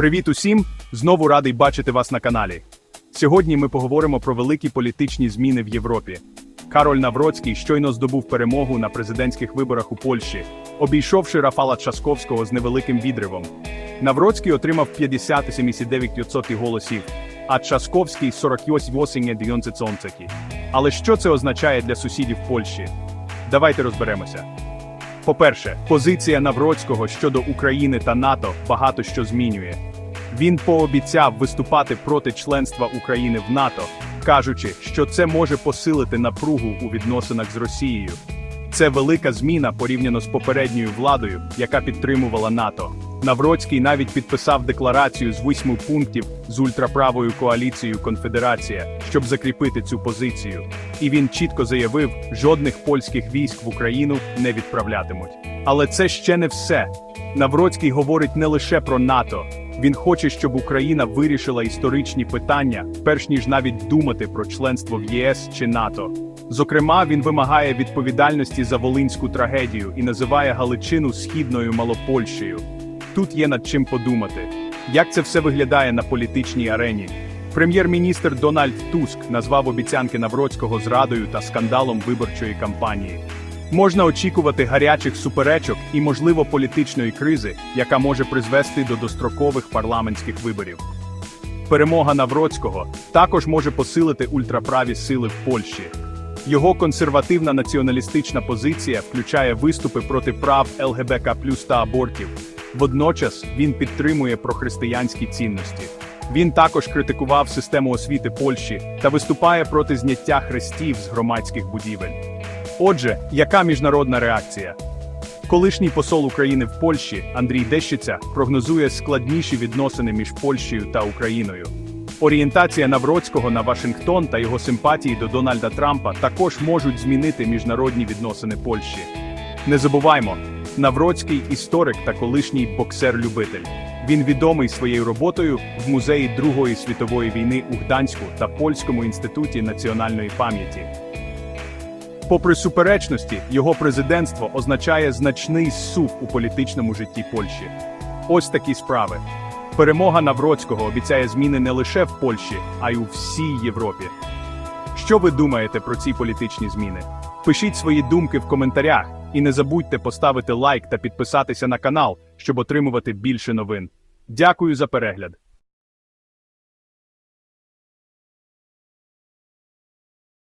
Привіт усім! Знову радий бачити вас на каналі. Сьогодні ми поговоримо про великі політичні зміни в Європі. Кароль Навроцький щойно здобув перемогу на президентських виборах у Польщі, обійшовши Рафала Часковського з невеликим відривом. Навроцький отримав 50,79% голосів, а Часковський 48,9%. Але що це означає для сусідів Польщі? Давайте розберемося. По-перше, позиція Навроцького щодо України та НАТО багато що змінює. Він пообіцяв виступати проти членства України в НАТО, кажучи, що це може посилити напругу у відносинах з Росією. Це велика зміна порівняно з попередньою владою, яка підтримувала НАТО. Навроцький навіть підписав декларацію з восьми пунктів з ультраправою коаліцією Конфедерація, щоб закріпити цю позицію. І він чітко заявив, жодних польських військ в Україну не відправлятимуть. Але це ще не все. Навроцький говорить не лише про НАТО. Він хоче, щоб Україна вирішила історичні питання, перш ніж навіть думати про членство в ЄС чи НАТО. Зокрема, він вимагає відповідальності за волинську трагедію і називає Галичину східною Малопольщею. Тут є над чим подумати. Як це все виглядає на політичній арені? Прем'єр-міністр Дональд Туск назвав обіцянки Навроцького зрадою та скандалом виборчої кампанії. Можна очікувати гарячих суперечок і, можливо, політичної кризи, яка може призвести до дострокових парламентських виборів. Перемога Навроцького також може посилити ультраправі сили в Польщі. Його консервативна націоналістична позиція включає виступи проти прав ЛГБК та абортів. Водночас він підтримує прохристиянські цінності. Він також критикував систему освіти Польщі та виступає проти зняття хрестів з громадських будівель. Отже, яка міжнародна реакція? Колишній посол України в Польщі Андрій Дещиця прогнозує складніші відносини між Польщею та Україною. Орієнтація Навроцького на Вашингтон та його симпатії до Дональда Трампа також можуть змінити міжнародні відносини Польщі. Не забуваймо, Навроцький історик та колишній боксер-любитель. Він відомий своєю роботою в музеї Другої світової війни у Гданську та Польському інституті національної пам'яті. Попри суперечності, його президентство означає значний зсув у політичному житті Польщі. Ось такі справи. Перемога Навроцького обіцяє зміни не лише в Польщі, а й у всій Європі. Що ви думаєте про ці політичні зміни? Пишіть свої думки в коментарях і не забудьте поставити лайк та підписатися на канал, щоб отримувати більше новин. Дякую за перегляд.